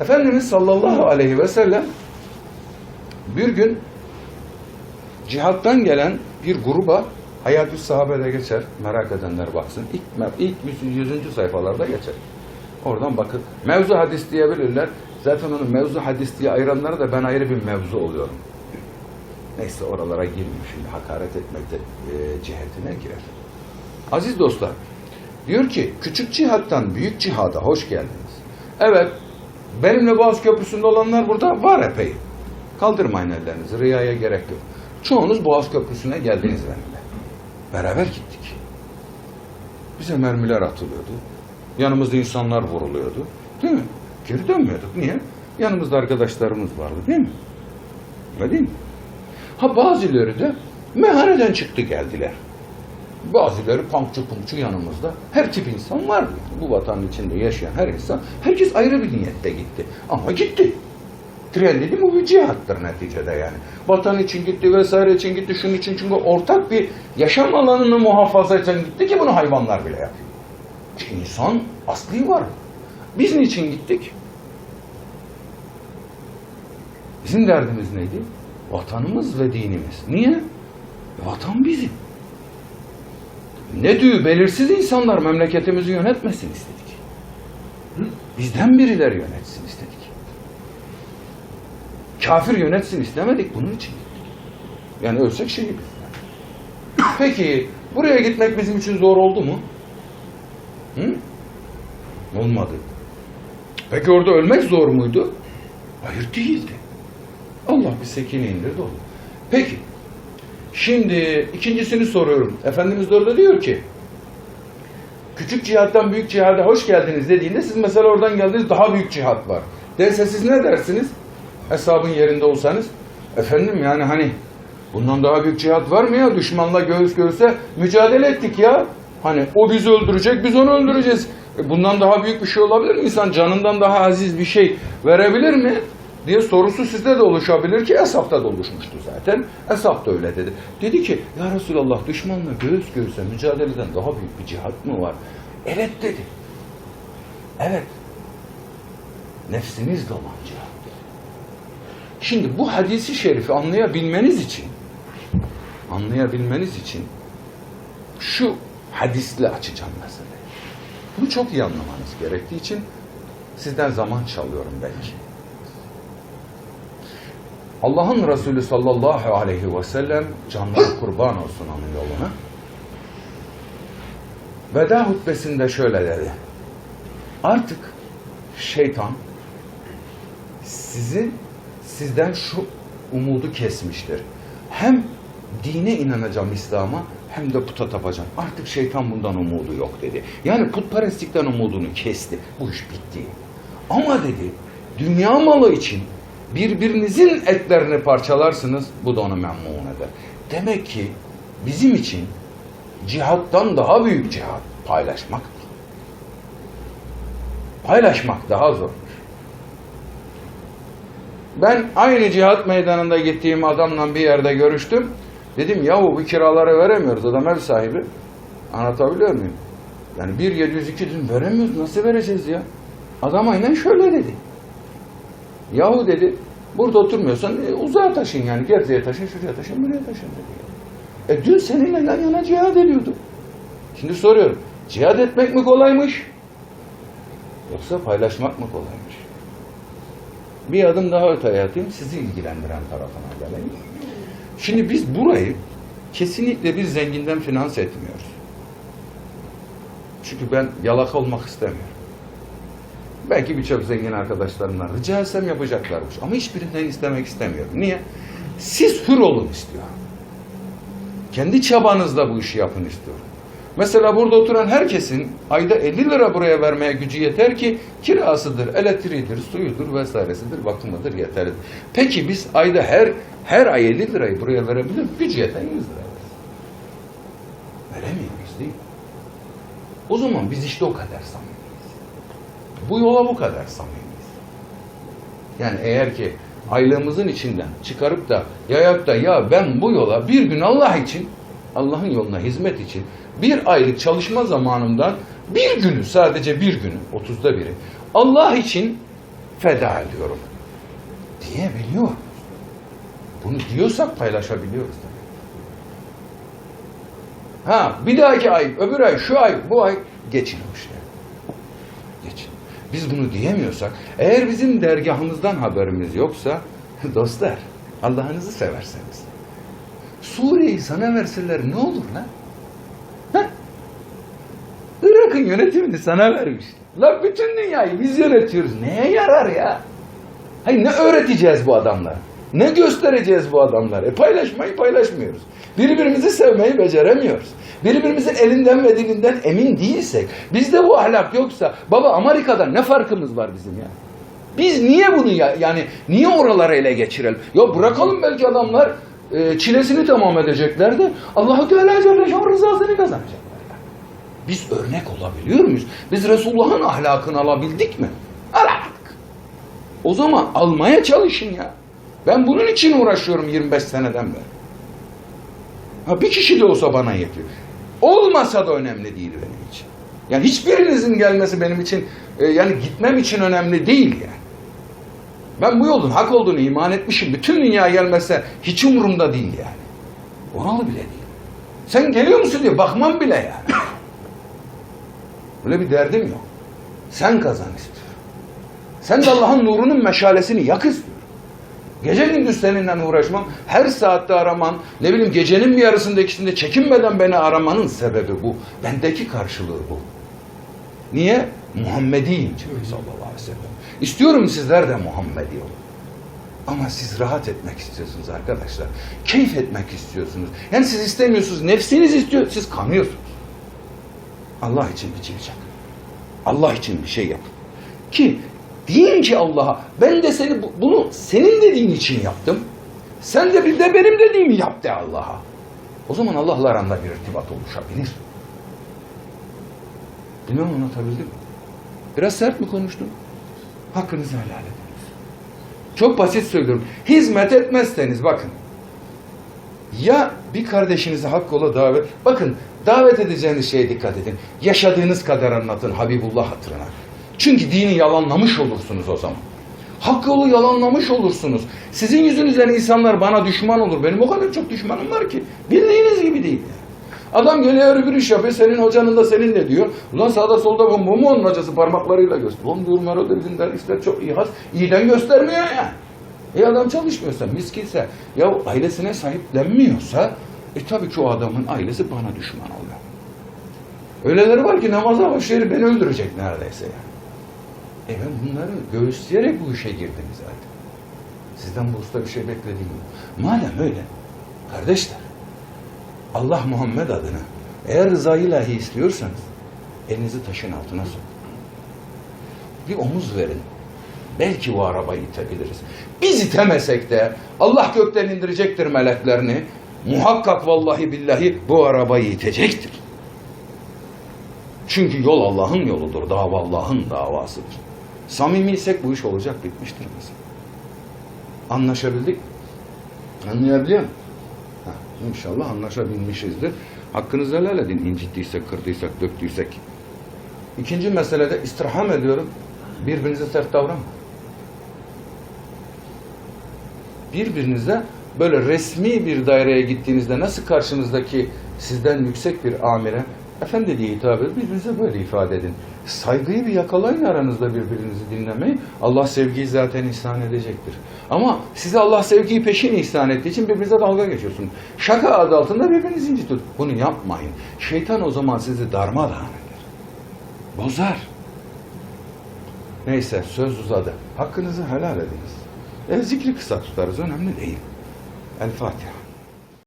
Efendimiz sallallahu aleyhi ve sellem bir gün cihattan gelen bir gruba Hayat-ı Sahabe'de geçer. Merak edenler baksın. İlk, ilk 100. sayfalarda geçer. Oradan bakın. Mevzu hadis diyebilirler. Zaten onu mevzu hadis diye ayıranlara da ben ayrı bir mevzu oluyorum. Neyse oralara girmiyor şimdi. Hakaret etmekte e, cihetine girer. Aziz dostlar, diyor ki küçük cihattan büyük cihada hoş geldiniz. Evet, benimle Boğaz Köprüsü'nde olanlar burada var epey. Kaldırmayın ellerinizi, riyaya gerek yok. Çoğunuz Boğaz Köprüsü'ne geldiniz benimle. Beraber gittik. Bize mermiler atılıyordu. Yanımızda insanlar vuruluyordu. Değil mi? Geri dönmüyorduk. Niye? Yanımızda arkadaşlarımız vardı değil mi? Öyle değil mi? Ha bazıları da meyhaneden çıktı geldiler. Bazıları punkçu punkçu yanımızda. Her tip insan vardı. Bu vatanın içinde yaşayan her insan. Herkes ayrı bir niyette gitti. Ama gitti. Tren dedi bu bir cihattır neticede yani. Vatan için gitti vesaire için gitti şunun için çünkü ortak bir yaşam alanını muhafaza için gitti ki bunu hayvanlar bile yapıyor. Çünkü insan asli var. Biz niçin gittik? Bizim derdimiz neydi? Vatanımız ve dinimiz. Niye? Vatan bizim. Ne diyor belirsiz insanlar memleketimizi yönetmesin istedik. Bizden birileri yönetsin istedik. Kafir yönetsin istemedik bunun için. Yani ölsek şehit. Peki buraya gitmek bizim için zor oldu mu? Hı? Olmadı. Peki orada ölmek zor muydu? Hayır değildi. Allah bir sekine indirdi onu. Peki. Şimdi ikincisini soruyorum. Efendimiz orada diyor ki küçük cihattan büyük cihada hoş geldiniz dediğinde siz mesela oradan geldiniz daha büyük cihat var. Derse siz ne dersiniz? Hesabın yerinde olsanız. Efendim yani hani bundan daha büyük cihat var mı ya? Düşmanla göğüs göğüse mücadele ettik ya. Hani o bizi öldürecek biz onu öldüreceğiz. E bundan daha büyük bir şey olabilir mi? İnsan canından daha aziz bir şey verebilir mi? Diye sorusu sizde de oluşabilir ki Esaf'ta da oluşmuştu zaten. Esaf da öyle dedi. Dedi ki ya Resulallah düşmanla göğüs göğüse mücadeleden daha büyük bir cihat mı var? Evet dedi. Evet. Cihat dedi. Şimdi bu hadisi şerifi anlayabilmeniz için anlayabilmeniz için şu hadisle açacağım meseleyi. Bunu çok iyi anlamanız gerektiği için sizden zaman çalıyorum belki. Allah'ın Resulü sallallahu aleyhi ve sellem canları kurban olsun onun yoluna. Veda hutbesinde şöyle dedi. Artık şeytan sizin sizden şu umudu kesmiştir. Hem dine inanacağım İslam'a hem de puta tapacağım. Artık şeytan bundan umudu yok dedi. Yani putperestlikten umudunu kesti. Bu iş bitti. Ama dedi dünya malı için birbirinizin etlerini parçalarsınız bu da onu memnun eder. Demek ki bizim için cihattan daha büyük cihat paylaşmak. Paylaşmak daha zordur. Ben aynı cihat meydanında gittiğim adamla bir yerde görüştüm. Dedim yahu bu kiraları veremiyoruz adam ev sahibi. Anlatabiliyor muyum? Yani 1 702 dedim veremiyoruz nasıl vereceğiz ya? Adam aynen şöyle dedi. Yahu dedi burada oturmuyorsan e, uzağa taşın yani Gebze'ye taşın şuraya taşın buraya taşın dedi. E dün seninle yan yana cihad ediyorduk. Şimdi soruyorum cihad etmek mi kolaymış? Yoksa paylaşmak mı kolaymış? Bir adım daha öteye atayım sizi ilgilendiren tarafına geleyim. Şimdi biz burayı kesinlikle bir zenginden finans etmiyoruz. Çünkü ben yalaka olmak istemiyorum. Belki birçok zengin arkadaşlarımdan rica etsem yapacaklarmış. Ama hiçbirinden istemek istemiyorum. Niye? Siz hür olun istiyorum. Kendi çabanızla bu işi yapın istiyorum. Mesela burada oturan herkesin ayda 50 lira buraya vermeye gücü yeter ki kirasıdır, elektriğidir, suyudur vesairesidir, bakımıdır yeterlidir. Peki biz ayda her her ay 50 lirayı buraya verebilir? Gücü yeten 100 lira. Veremiyoruz değil mi? O zaman biz işte o kadar samimiyiz. Bu yola bu kadar samimiyiz. Yani eğer ki aylığımızın içinden çıkarıp da yayıp da ya ben bu yola bir gün Allah için Allah'ın yoluna hizmet için bir aylık çalışma zamanımdan bir günü sadece bir günü 30'da biri Allah için feda ediyorum diyebiliyor. Bunu diyorsak paylaşabiliyoruz. Ha bir dahaki ay, öbür ay, şu ay, bu ay. Geçin. Biz bunu diyemiyorsak, eğer bizim dergahımızdan haberimiz yoksa, dostlar, Allah'ınızı severseniz, Suriye'yi sana verseler ne olur lan? Irak'ın yönetimini sana vermişler. La bütün dünyayı biz yönetiyoruz. Neye yarar ya? Hayır ne öğreteceğiz bu adamlara? Ne göstereceğiz bu adamlara? E paylaşmayı paylaşmıyoruz. Birbirimizi sevmeyi beceremiyoruz. Birbirimizin elinden ve dilinden emin değilsek, bizde bu ahlak yoksa, baba Amerika'dan ne farkımız var bizim ya? Biz niye bunu ya, yani niye oraları ele geçirelim? Ya bırakalım belki adamlar e, çilesini tamam edecekler de Allahu Teala Celle rızasını kazanacaklar. ya. Biz örnek olabiliyor muyuz? Biz Resulullah'ın ahlakını alabildik mi? Alamadık. O zaman almaya çalışın ya. Ben bunun için uğraşıyorum 25 seneden beri. Ha bir kişi de olsa bana yetiyor. Olmasa da önemli değil benim için. Yani hiçbirinizin gelmesi benim için e, yani gitmem için önemli değil yani. Ben bu yolun hak olduğunu iman etmişim. Bütün dünya gelmese hiç umurumda değil yani. Oralı bile değil. Sen geliyor musun diye bakmam bile yani. Öyle bir derdim yok. Sen kazan istiyorum. Sen de Allah'ın nurunun meşalesini yak istiyorum. Gece gündüz seninle uğraşmam, her saatte araman, ne bileyim gecenin bir yarısında ikisinde çekinmeden beni aramanın sebebi bu. Bendeki karşılığı bu. Niye? Muhammediyim çünkü sallallahu aleyhi ve sellem. İstiyorum sizler de Muhammedi olun. Ama siz rahat etmek istiyorsunuz arkadaşlar. Keyif etmek istiyorsunuz. Yani siz istemiyorsunuz, nefsiniz istiyor, siz kanıyorsunuz. Allah için çivi çakın. Allah için bir şey yapın. Ki deyin ki Allah'a ben de seni bu- bunu senin dediğin için yaptım. Sen de bir de benim dediğimi yap de Allah'a. O zaman Allah'la aranda bir irtibat oluşabilir. Bilmem anlatabildim? Biraz sert mi konuştum? Hakkınızı helal ediniz. Çok basit söylüyorum. Hizmet etmezseniz bakın. Ya bir kardeşinizi hak yola davet... Bakın davet edeceğiniz şeye dikkat edin. Yaşadığınız kadar anlatın Habibullah hatırına. Çünkü dini yalanlamış olursunuz o zaman. Hak yolu yalanlamış olursunuz. Sizin yüzünüzden insanlar bana düşman olur. Benim o kadar çok düşmanım var ki. Bildiğiniz gibi değil. Adam geliyor öbür iş yapıyor. Senin hocanın da senin de diyor. Ulan sağda solda bu mu onun hocası parmaklarıyla gösteriyor. Lan diyorum herhalde bizim işler çok iyi. has. İyiden göstermiyor ya. E adam çalışmıyorsa, miskinse, ya ailesine sahiplenmiyorsa, e tabii ki o adamın ailesi bana düşman oluyor. Öyleleri var ki namaza başlayıp beni öldürecek neredeyse yani. E ben bunları göğüsleyerek bu işe girdim zaten. Sizden bu usta bir şey beklediğim yok. Madem öyle, kardeşler, Allah Muhammed adına eğer rıza ilahi istiyorsanız elinizi taşın altına sokun. Bir omuz verin. Belki o arabayı itebiliriz. Biz itemesek de Allah gökten indirecektir meleklerini. Muhakkak vallahi billahi bu arabayı itecektir. Çünkü yol Allah'ın yoludur. Dava Allah'ın davasıdır. Samimiysek bu iş olacak bitmiştir mesela. Anlaşabildik? Anlayabiliyor musun? Ha, İnşallah anlaşabilmişizdir. Hakkınızı helal edin incittiysek, kırdıysak, döktüysek. İkinci meselede istirham ediyorum. Birbirinize sert davranmayın. Birbirinize böyle resmi bir daireye gittiğinizde nasıl karşınızdaki sizden yüksek bir amire efendi diye hitap edin, birbirinize böyle ifade edin. Saygıyı bir yakalayın aranızda birbirinizi dinlemeyi. Allah sevgiyi zaten ihsan edecektir. Ama size Allah sevgiyi peşin ihsan ettiği için birbirinize dalga geçiyorsunuz. Şaka adı altında birbirinizi incitiyor. Bunu yapmayın. Şeytan o zaman sizi darmadağın eder. Bozar. Neyse söz uzadı. Hakkınızı helal ediniz. E, zikri kısa tutarız. Önemli değil. El Fatiha.